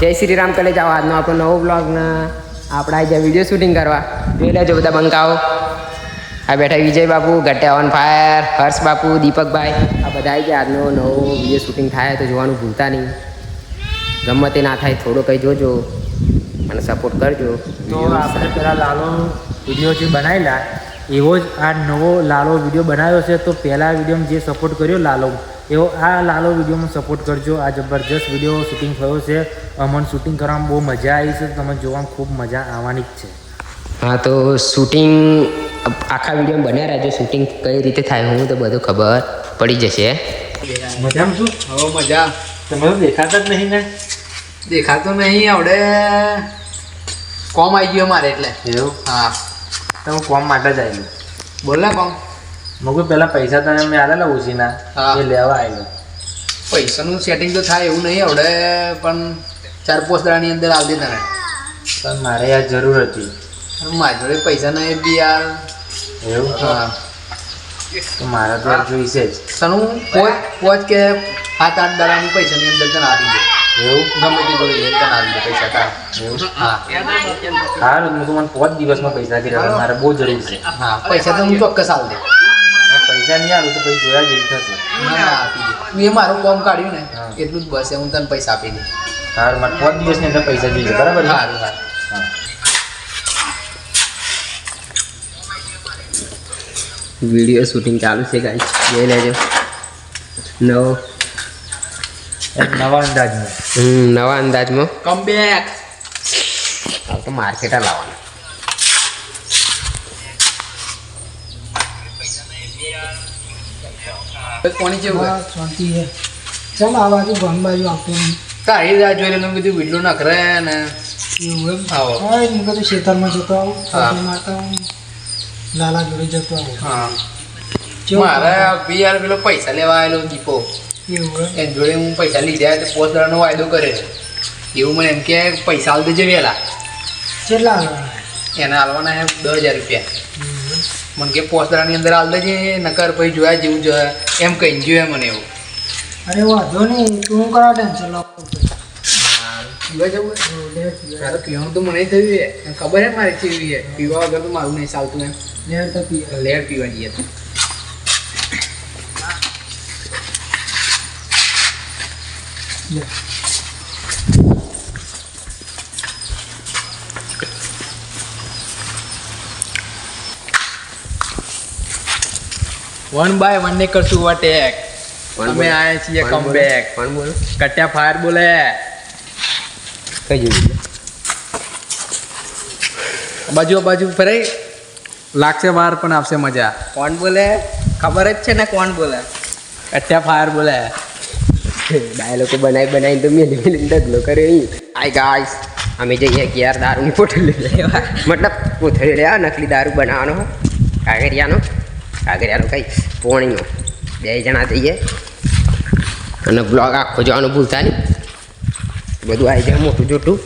જય શ્રી રામ કલે જાઓ આજનો આપણો નવો બ્લોગ ને આપણે આજે વીડિયો શૂટિંગ કરવા. જોઈ લેજો બધા બંકાઓ. આ બેઠા વિજય બાપુ ગટ્ટા ઓન ફાયર હર્ષ બાપુ, દીપકભાઈ. આ બધા આવી ગયા. આજનો નવો વીડિયો શૂટિંગ થાય તો જોવાનું ભૂલતા નહીં. ગમતે ના થાય, થોડો કંઈ જોજો અને સપોર્ટ કરજો. તો આપણે પહેલાં લાલો વીડિયો જે બનાવેલા એવો જ આ નવો લાલો વીડિયો બનાવ્યો છે તો પહેલાં વિડીયોમાં જે સપોર્ટ કર્યો લાલો એવો આ લાલો વિડીયોમાં સપોર્ટ કરજો. આ જબરજસ્ત વીડિયો શૂટિંગ થયો છે અમને શૂટિંગ કરવામાં બહુ મજા આવી છે તમે જોવામાં ખૂબ મજા આવવાની જ છે. હા તો શૂટિંગ આખા વીડિયો બન્યા રહેજો. શૂટિંગ કઈ રીતે થાય હું તો બધું ખબર પડી જશે. મજામાં શું હવે મજા. તમે તો દેખાતા જ નહીં ને? દેખાતો નહીં આવડે. કોમ આવી ગયો મારે એટલે. એવું? હા. તમે કોમ માટે જ આવેલું બોલ ને કોમ. મગું પહેલાં પૈસા તને મેં આવેલા ઉછીના. હા. એ લેવા આવેલો પૈસાનું સેટિંગ તો થાય એવું નહીં આવડે પણ ચાર પાંચ દાડાની અંદર આવજે તને. પણ મારે યાર જરૂર હતી. મારી જોડે પૈસા નહીં બી યાર. એવું? હા. તો મારા તો જોઈશે જ. તનું પોચ પોચ કે સાત આઠ દાડાની પૈસાની અંદર તને આવી દે. એવું? ગમે તે જોડે લઈને તને આપી દે પૈસા તાર. એવું હા. સારું હું તો મને પાંચ દિવસમાં પૈસા કર્યા મારે બહુ જરૂર છે. હા પૈસા તો હું ચોક્કસ દે. પૈસા નહીં આવે તો પછી જોયા જેવી થશે. એ મારું કોમ કાઢ્યું ને એટલું જ બસ હું તને પૈસા આપી દઉં સારું મારે પાંચ દિવસની અંદર પૈસા જોઈએ બરાબર? સારું સારું. વીડિયો શૂટિંગ ચાલુ છે ગાઈ જોઈ લેજો. નવો. નવા અંદાજમાં. હમ નવા અંદાજમાં. કમ બેક હવે તો માર્કેટ લાવવાનું. કોની જેવું શાંતિ છે. ચાલ આ બાજુ ગામ બાજુ આવતો નહીં તારી રાહ જોઈને કીધું વિડલો નખરે ને. એવું એમ? આવો. હા હું કીધું ખેતરમાં જતો આવું હા. પાણી મારતા આવું લાલા જોડે જતો આવું. હા. મારે બી યાર પેલો પૈસા લેવા આવેલો દીપો. એમ? જોડે હું પૈસા લીધા તો પોસ્ટ દાડાનો વાયદો કરે છે. એવું મને એમ કે પૈસા આલ દેજે વહેલા કેટલા એને હાલવાના છે દસ હજાર રૂપિયા. મને કે પોસ્ટ દાડાની અંદર આવતા દેજે નકર પછી જોયા જેવું જોયા એમ કહી જોયા મને એવું. અરે વાંધો નહીં તું હું કરા ટેન્શન લો પીવા જવું પીવાનું તો મને થયું છે. ખબર છે મારે કેવી છે? પીવા વગર તો મારું નહીં ચાલતું એમ. લેર તો લેર પીવા જઈએ. તો વન બાય વન ને કરશું અટેક એક અમે આયા છીએ કમ બેક પણ બોલો. કટ્યા ફાયર બોલે. કઈ બાજુ બાજુ ફરે. લાગશે વાર પણ આવશે મજા. કોણ બોલે. ખબર જ છે ને કોણ બોલે? કટ્યા ફાયર બોલે. ડાયલોગ બનાવી બનાવીને તો મેં મેં ડગલો કર્યો અહીં આઈ ગાઈસ અમે જઈએ કે યાર દારૂની પોટલી લેવા. મતલબ કોથળી લેવા નકલી દારૂ બનાવવાનો. કાગરિયાનો કાગરિયાનો કઈ? પોણીનો. બે જણા જઈએ. અને બ્લોગ આખો જોવાનું ભૂલતા નહીં. બધું આવી જાય મોટું જોટું.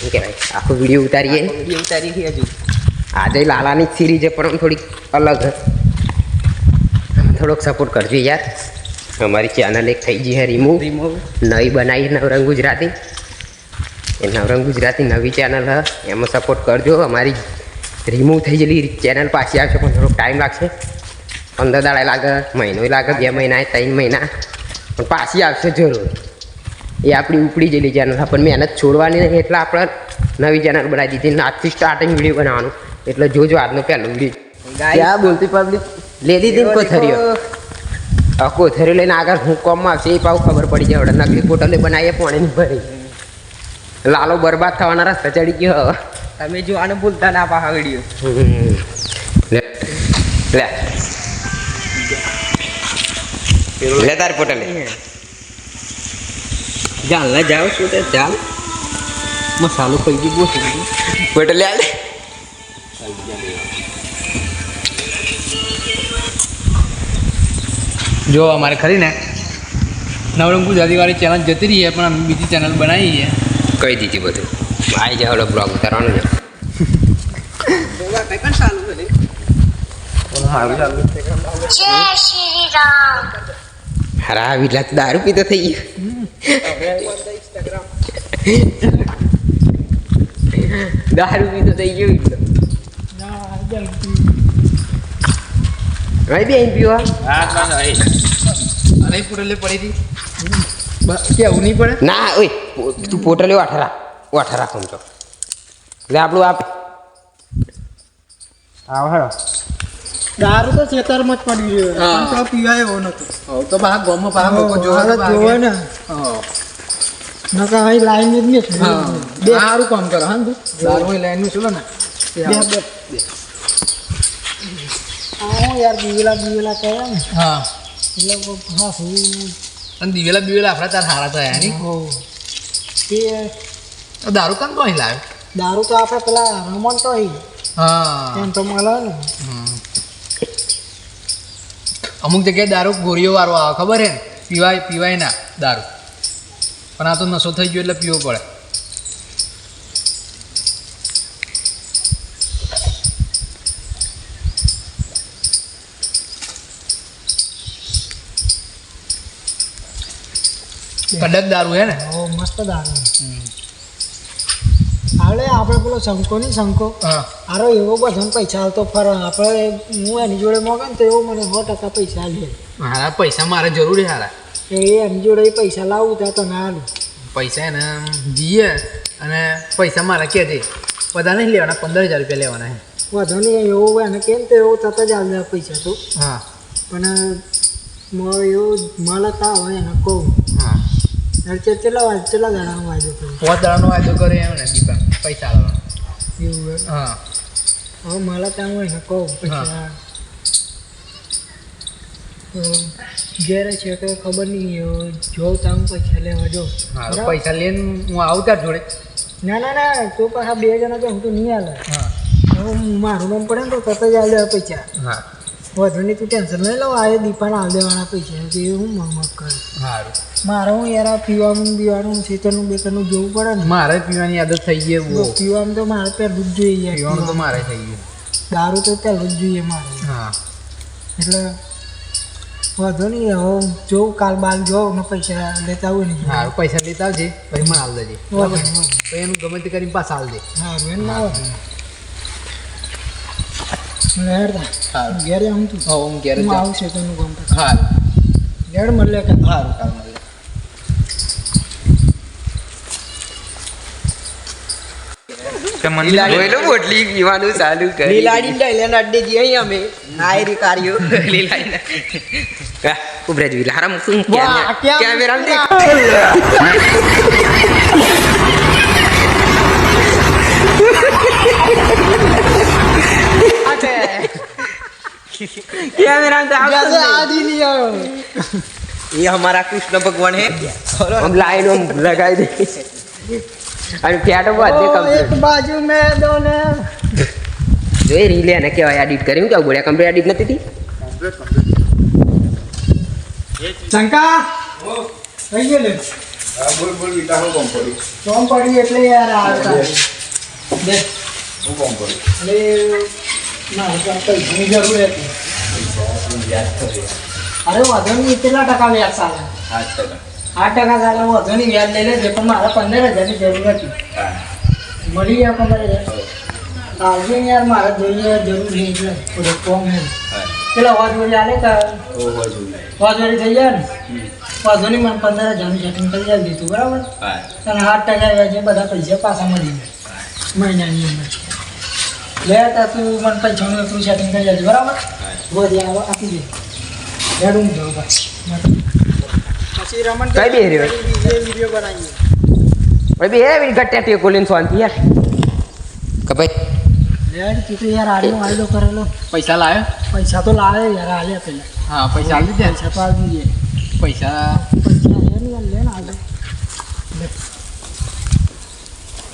શું કહેવાય. આખો વીડિયો ઉતારીએ. વીડિયો ઉતારી હજુ. આજે લાલાની સિરીઝ છે પણ થોડીક અલગ. થોડોક સપોર્ટ કરજો યાર. અમારી ચેનલ એક થઈ ગઈ છે રિમૂવ નવી બનાવી નવરંગ ગુજરાતી. એ નવરંગ ગુજરાતી નવી ચેનલ હ. એમાં સપોર્ટ કરજો. અમારી રિમૂવ થઈ ગયેલી ચેનલ પાછી આવશે પણ થોડોક ટાઈમ લાગશે. પંદર દાડા લાગે મહિનો લાગે બે મહિના ત્રણ મહિના. પણ પાછી આવશે જરૂર. એ આપણી ઉપડી ગયેલી ચેનલ પણ મહેનત છોડવાની નહીં એટલે આપણે નવી ચેનલ બનાવી દીધી. આજથી સ્ટાર્ટિંગ વીડિયો બનાવવાનું. એટલે જોજો આજનો પહેલો વીડિયો ક્યાં બોલતી પબ્લિક લે દીધી ને કોથરીઓ આ કોથરી લઈને આગળ હું કોમમાં આવશે એ પાવ ખબર પડી જાય. હવે નકલી બોટલે બનાવીએ પાણીની ભરી લાલો બરબાદ થવાના રસ્તા ચડી ગયો. તમે તમે આને ભૂલતા ના પાહા વીડિયો. લે. લે. તારી પોટલે જાલના જાવ શું તે જાલ મસાલો ખાઈ ગયું પોટલે આલે જો અમારે ખરી ને નવરંગ ગુજરાતી ચેનલ જતી રહી છે પણ અમે બીજી ચેનલ બનાવી છે કહી દીધી બધું. આવી જાય હવે બ્લોગ ઉતારવાનું છે. હારા વિલા તો દારૂ પીતો થઈ ગયો. દારૂ પીતો થઈ ગયો. એટલો ના બેન પીવા બેન અરે પોટલે પડી હતી? બ- કેવું નહીં પડે? ના ઓય તું પોટલે વાઠરા વાઠરા સમજો એટલે આપણું આપ. આવ હેડો. દારૂ તો ખેતરમાં જ પડી રહ્યો પણ તો પીવાય એવો નતો હવ તો બહાર ગામમાં બહાર લોકો જોવા જોવે ને. હા. નકર અહીં લાઈન જ નહીં હા. બે સારું કામ કરો હા ને તું? દારૂ લાઈનનું ચલો ને. હા યાર બીવેલા બીવેલા કહે ને હા. એટલે હા શું અને દિવેલા બિવેલા આપણા તાર હારા થયા હો તે દારૂ કામ તો અહીં લાવ્યો દારૂ તો આપણે પેલા રમણ તો અહીં હા. એમ તો મળે ને. અમુક જગ્યાએ દારૂ ગોળીઓ વાળો આવે ખબર હે ને? પીવાય પીવાય ના દારૂ. પણ આ તો નશો થઈ ગયો એટલે પીવો પડે. કડક દારૂ હે ને? ઓ મસ્ત દારૂ. હાલે આપણે પેલો શંકો નહીં શંકો આરો એવો બધાને પૈસા હાલતો ફર આપણે હું એની જોડે મોગે ને તો એવો મને સો ટકા પૈસા લે હારા પૈસા મારે જરૂરી હારા. એ એની જોડે પૈસા લાવું ત્યાં તો ના હાલું પૈસા એને જઈએ અને પૈસા મારા કે છે. બધા નહીં લેવાના પંદર હજાર રૂપિયા લેવાના હે. વધુ નહીં એવો એને કેમ તો એવો તરત જ હાલ પૈસા તો. હા. પણ એવો મળતા હોય એને કહું. હા. એટલે કેટલા વાર કેટલા દાડાનો વાયદો કર્યો પોત દાડાનો વાયદો કરે એમ ને દીપા પૈસા લેવાનો એવું હોય. હા. હવે મળતા હોય એને કહું પૈસા ઘેરે છે કે ખબર નહીં જો જોઉં તો પૈસા લેવા જો. પૈસા લઈને હું આવતા જોડે. ના ના ના તું પાછા બે જણા તો હું તો નહીં હાલે હા. મારું નામ પડે ને તો તરત જ દેવા પૈસા. હા. વધુ નહીં તું ટેન્શન નહીં લો આ દીપાને હાલ દેવાના પૈસા એ હું મગ કરે. સારું મારે હું યાર પીવાનું પીવાનું શેતરનું બેતરનું જોવું પડે ને. મારે પીવાની આદત થઈ ગઈ બહુ. પીવાનું તો મારે પહેલું જ જોઈએ યાર પીવાનું તો મારે થઈ ગયું. દારૂ તો પહેલું જ જોઈએ મારે. હા. એટલે વાંધો નહીં હવે જોઉં કાલ બાલ જોઉં ને પૈસા લેતા આવું ને સારું પૈસા લેતા આવજે પછી મને હાલ દેજે. તો એનું ગમે તે કરીને પાછા હાલ દે. સારું એમ ના આવે ઘેરે આવું તું. હા હું ઘેર આવું છે તનું કામ તો હેડ મળે કે સારું કાલ મળે. બોટલી હારા મુખ્યા કરી કેમેરા દેખ કેમેરા તો આવતો જ નહીં. આદિ નહીં આવ્યો ये हमारा कृष्ण भगवान है આમ લાઈન આમ લગાવી દે અને ફેટો બાંધે ઓ, એક કમ્પ્લીટ બાજુ મેં દો ને જોઈ રીલે એને કેવાય એડિટ કર્યું કેવું બોલ્યા કમ્પ્લીટ એડિટ નથી થઈ શંકા થઈ ગયો લે ચોમ પડી એટલે યાર આવતા દે એટલે મારે તો આ પૈસાની જરૂર હતી અરે વાંધો કેટલા ટકા વ્યાજ ચાલે? આઠ ટકા. ચાલે વાંધો વ્યાજ લઈ લેજે પણ મારે પંદર હજારની જરૂર હતી. મળી ગયા પંદર હજાર? આવજો ને યાર મારે જોઈએ જરૂર છે એટલે. થોડું કોમ હે. પેલા વાજોડી આલે કે વળી થઈ જાય ને? વાંધો નહીં મને પંદર હજારનું સેટિંગ કરી આપી દીધું બરાબર? અને આઠ ટકા વ્યાજે બધા પૈસા પાછા મળી જાય. મહિનાની અંદર. લે તું મને પૈસાનું એટલું સેટિંગ કરી આપજો બરાબર? બોધી આવો આપી દે. ભાઈ પછી રમણ કઈ બે રહ્યો? વીડિયો બનાવીએ. ભાઈ બે હે ગટ્યા તે કોલીન શાંતિ યાર. કે ભાઈ? લેડ તું તો યાર વાયદો કરેલો. પૈસા લાવ્યો પૈસા તો લાવે યાર હાલ્યા પેલા. હા પૈસા હાલ દીધા પૈસા તો આવી દઈએ પૈસા પૈસા લે ને યાર લે ને હાલે હમ,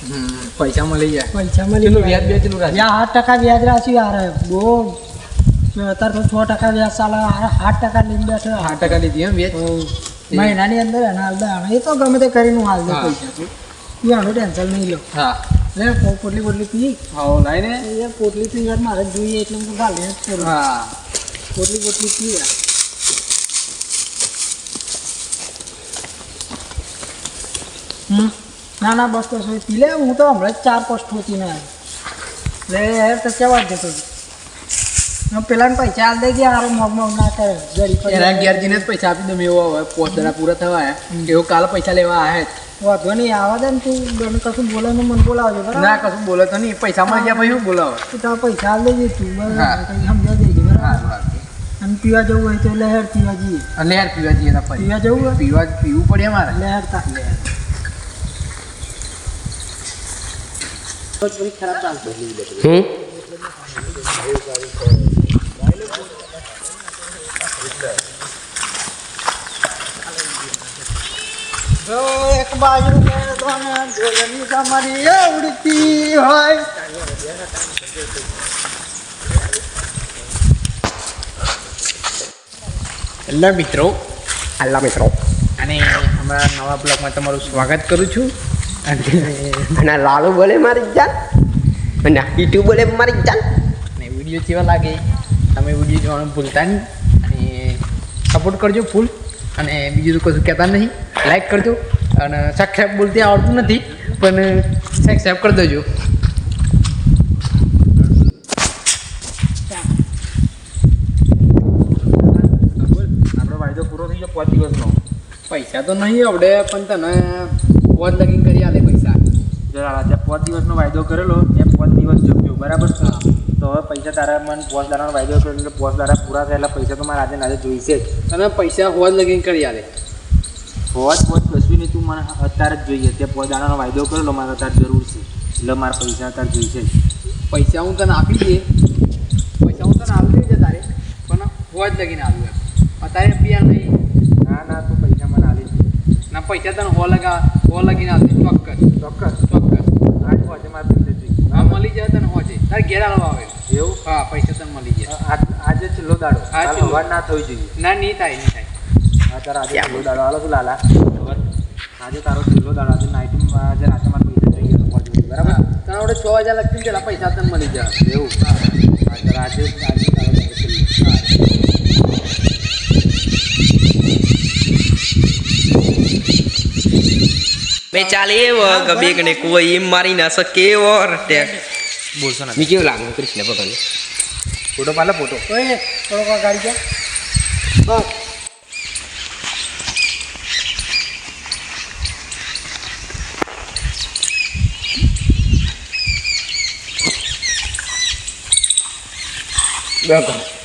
પૈસા મળી જાય. પૈસા મળી કેટલું ગયા. વ્યાજ બે કેટલું રાખ્યું યા આઠ ટકા વ્યાજ રાખ્યું યાર. બહુ અત્યારે તો છ ટકા વ્યાજ ચાલે આ આઠ ટકા લઈને બેઠો. આઠ ટકા લીધી એમ વ્યાજ? તો મહિનાની અંદર એના હાલ દે. એ તો ગમે તે કરીને હું હાલ દે હા. પૈસા તો. તું આનું ટેન્શન નહીં લો. હા. લે પો- પોટલી પોટલી પી. હા લાઈને. એ પોટલી પી યાર મારે જ જોઈએ એટલે હું તો ગાલે જ કરું. હા. પોટલી પોટલી પી યાર. હમ. ના ના બસ બસ પી લે હું તો હમણાં જ ચાર પોસ્ટ હોતી ને લે યાર તો કેવા જતો પેલાને પેલા પૈસા આલ દઈ ગયા આરો મોગ મોગ ના કરે. ગરીબ એના ઘેર જઈને જ પૈસા આપી દઉં એવો હવે પોસ્ટ દડા પૂરા થવા એવો કાલે પૈસા લેવા આવે વાંધો નહીં આવા દે ને તું. મને કશું બોલે ને મને બોલાવજો ના કશું બોલો તો નહીં. પૈસા મળી ગયા પછી શું બોલાવો? તું તારા પૈસા આલ દેજે તું. બરાબર? કંઈ સમજા દેજે બરાબર? અને પીવા જવું હોય તો લહેર પીવા જઈએ. લહેર પીવા જઈએ પીવા જવું હોય? પીવા પીવું પડે મારે લહેર તા હમ જો એક બાજુ મેળવોને તમારી ઉડતી હોય હેલો મિત્રો. હાલા મિત્રો. અને અમારા નવા બ્લોગમાં તમારું સ્વાગત કરું છું. અને લાલુ બોલે મારી જાન. અને ઈટુ બોલે મારી જાન. અને વીડિયો કેવા લાગે તમે વીડિયો જોવાનું ભૂલતા નહીં. અને સપોર્ટ કરજો ફૂલ અને બીજું તો કશું કહેતા નહીં. લાઈક કરજો. અને સબસ્ક્રાઈબ બોલતી આવડતું નથી પણ સબસ્ક્રાઈબ કરી દેજો. આપણો વાયદો પૂરો થઈ ગયો પાંચ દિવસનો. પૈસા તો નહીં આવડે પણ તને વોચ લગીન કરી આલે પૈસા. જરા રાજા પાંચ દિવસનો વાયદો કરેલો એ પાંચ દિવસ જપ્યો બરાબર? તો હવે પૈસા તારા મને પાંચ દાડાનો વાયદો કર્યો એટલે પાંચ દાડા પૂરા થયેલા પૈસા તો મારા આજે આજે જોઈશે જ. અને પૈસા હોત લગીન કરી આલે. હોવા પોચ કશું નહીં તું મને અત્યારે જ જોઈએ તે પાંચ દાડાનો વાયદો કરેલો મારે અત્યારે જરૂર છે. એટલે મારા પૈસા અત્યારે જોઈશે જ. પૈસા હું તને આપી દઈએ. પૈસા હું તને આપી દઈએ તારે. પણ વોચ લગીને આવ્યું અત્યારે પીયા નહીં ના ના તું પૈસા મને આલી જ દે. ના પૈસા તને હો લગા હો લગીને આપી ચોક્કસ ચોક્કસ. ચોક્કસ. આજ પહોંચે મારે જોઈએ હા મળી જાય તને હોજે. તારે ઘેર આવવા આવે. એવું? હા પૈસા તને મળી જાય. આ- આજે છેલ્લો દાડો. હા, કાલ છેલ્લો. ના થવી જોઈએ. ના નહીં થાય નહીં થાય. અત્યારે આજે છેલ્લો દાડો. હાલો તું લાલા. આજે તારો છેલ્લો દાડો. આજે નાઇટમાં આજે રાતે મારે પૈસા પહોંચવું જોઈએ, બરાબર? તને આપણે છ હજાર લગતી પેલા પૈસા તને મળી જાય. એવું? અત્યારે આજે આજે તારો બે ચાલે એવો ગમે કને કોઈ એમ મારી ના શકે એવો ટેક બોલશો ના મેં કેવું લાગે કૃષ્ણ ભગવાન ફોટો પાલે ફોટો ઓય થોડોક ગાડી ગયા બસ બરાબર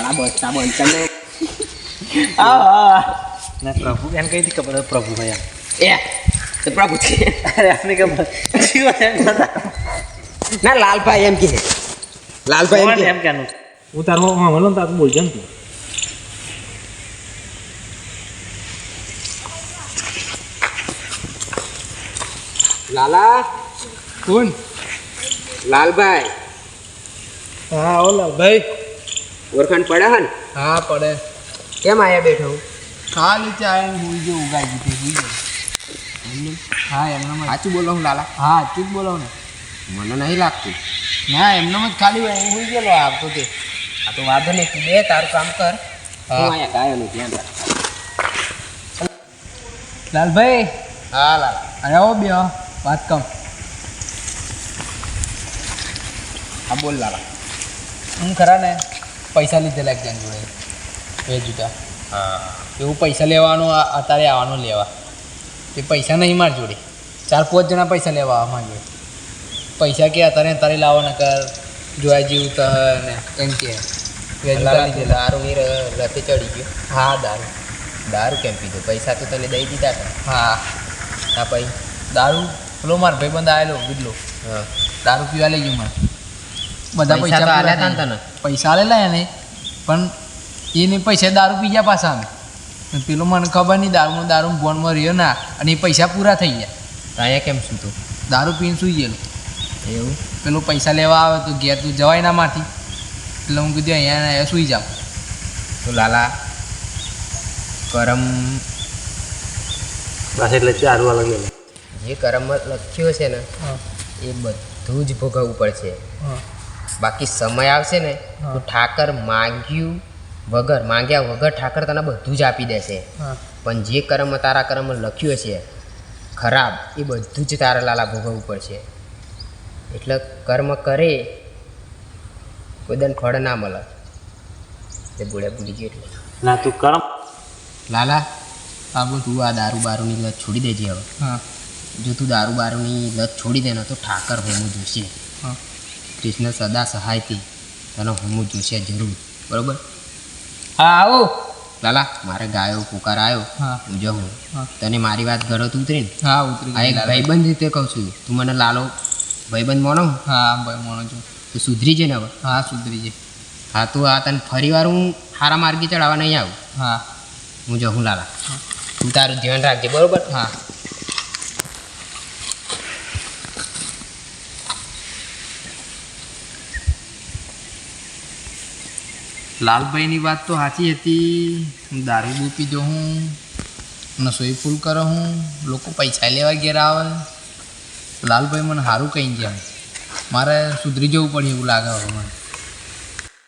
લોડા બસતા બનતા ને પ્રભુ એને કઈ ખબર પ્રભુ ભાઈ એ તો પ્રભુ છે અરે આપને ખબર ના લાલભાઈ એમ કે લાલભાઈ એમ કેનું હું તારું મામલો તારું બોલજો ને તું લાલા કોણ લાલભાઈ હા ઓ ભાઈ ઓળખાણ પડે હા ને હા પડે. કેમ આયા બેઠો? ખાલી ચાય હુઈ જો ઉગાઈ ગઈ હુઈ ગઈ હા એમનામ જ. સાચું બોલો હું લાલા. હા સાચું જ બોલો ને મને નહીં લાગતું. ના એમનામ જ ખાલી હું હુઈ ગયેલો આવતો તે આ તો વાંધો નહીં તું બે તારું કામ કર. હા. હું. અહીંયા ગાયોનું ધ્યાન રાખ. લાલભાઈ? હા લાલા. અરે આવો બે વાત કમ હા બોલ લાલા. હું ખરા ને? પૈસા લીધેલા એક જણ જોડે. એ જૂતા. હા. એવું પૈસા લેવાનું અત્યારે આવવાનું લેવા. એ પૈસા નહીં માર જોડે. ચાર પાંચ જણા પૈસા લેવા આવવા જોડે. પૈસા કે અત્યારે અત્યારે લાવો ને કર જોયા જેવું તો ને એમ કે. દારૂ ની રથે ચડી ગયો. હા દારૂ. દારૂ કેમ પીધો? પૈસા તો તને દઈ દીધા હા. હા પછી? દારૂ? પેલો માર ભાઈબંધ આવેલો બીજલો હા. દારૂ પીવા લઈ ગયું મને બધા પૈસા તો આલ્યા તા ને તને. પૈસા આલેલા એને પણ એને પૈસા દારૂ પી ગયા પાછા અમે. પેલો મને ખબર નહીં દારૂમાં દારૂ બોનમાં રહ્યો ના અને એ પૈસા પૂરા થઈ ગયા. અહીંયા કેમ શું તું? દારૂ પીને સુઈ ગયેલો. એવું? પેલો પૈસા લેવા આવે તો ઘેર તું જવાય ના માથી એટલે હું કીધું અહીંયા અહીંયા સુઈ જાઉં તો લાલા કરમ બસ એટલે ચારું અલગ જે કરમમાં લખ્યું છે ને એ બધું બધું જ ભોગવવું પડશે. હા. બાકી સમય આવશે ને તો ઠાકર માંગ્યું વગર માંગ્યા વગર ઠાકર તને બધું જ આપી દેશે. પણ જે કર્મ તારા કર્મ લખ્યું છે ખરાબ એ બધું જ તારા લાલા ભોગવવું પડશે. એટલે કર્મ કરે કોઈ દન ફળ ના મળે. એ બુડે બુડી ગયો એટલે. ના તું કર્મ લાલા બાબુ તું આ દારૂ બારૂની લત છોડી દેજે હવે. જો તું દારૂ બારૂની લત છોડી દે ને તો ઠાકર હોવું જોશે. હા. કૃષ્ણ સદા સહાયથી તને હું જોશે જરૂર. બરોબર? હા આવો. લાલા મારે ગાયો પુકાર આવ્યો હા. હું. તને મારી વાત ઘરે તું ઉતરી હા ઉતરી આ એક ભાઈબંધ રીતે કહું છું. તું મને લાલો ભાઈબંધ મોનો? હા ભાઈ મોનો છું. તું સુધરી છે ને હવે? હા સુધરી જાય હા તું આ તને ફરી વાર હું સારા માર્ગે ચડાવવા નહીં આવું? હા. હું જાઉં લાલા. તું તારું ધ્યાન રાખજે બરોબર? હા. લાલભાઈની વાત તો સાચી હતી. હું દારૂ બહુ પીજો હું. રસોઈ ફૂલ કરો હું. લોકો પૈસા લેવા ઘેર આવે. લાલભાઈ મને સારું કહી ગયા. મારે સુધરી જવું પડે એવું લાગે હવે મને.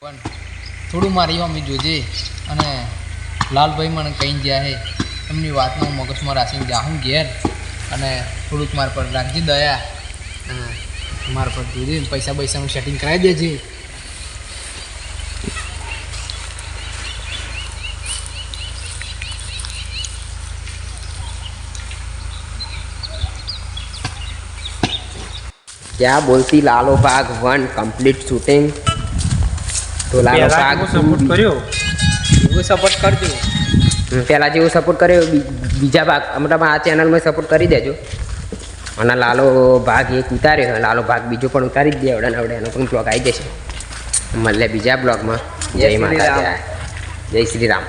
પણ થોડું મારી મમ્મી જોજે અને લાલભાઈ મને કહી ગયા હે. એમની વાતમાં હું મગજમાં રાખીને જાઉં ઘેર. અને થોડુંક મારા પર રાખજે દયા. અને મારા પર જોજે પૈસા પૈસાનું સેટિંગ કરાવી દેજે. ક્યાં બોલતી લાલો ભાગ વન કમ્પ્લીટ શૂટિંગ તો લાલો ભાગ સપોર્ટ કર્યો? એવો સપોર્ટ કરજો. પહેલાં જેવું સપોર્ટ કર્યો બીજા ભાગ મતલબ આ ચેનલમાં સપોર્ટ કરી દેજો. અને લાલો ભાગ એક ઉતાર્યો લાલો ભાગ બીજો પણ ઉતારી જ દે આવડે આવડે એનો પણ બ્લોગ આવી જશે. મળે બીજા બ્લોગમાં જય માતા જય શ્રી રામ.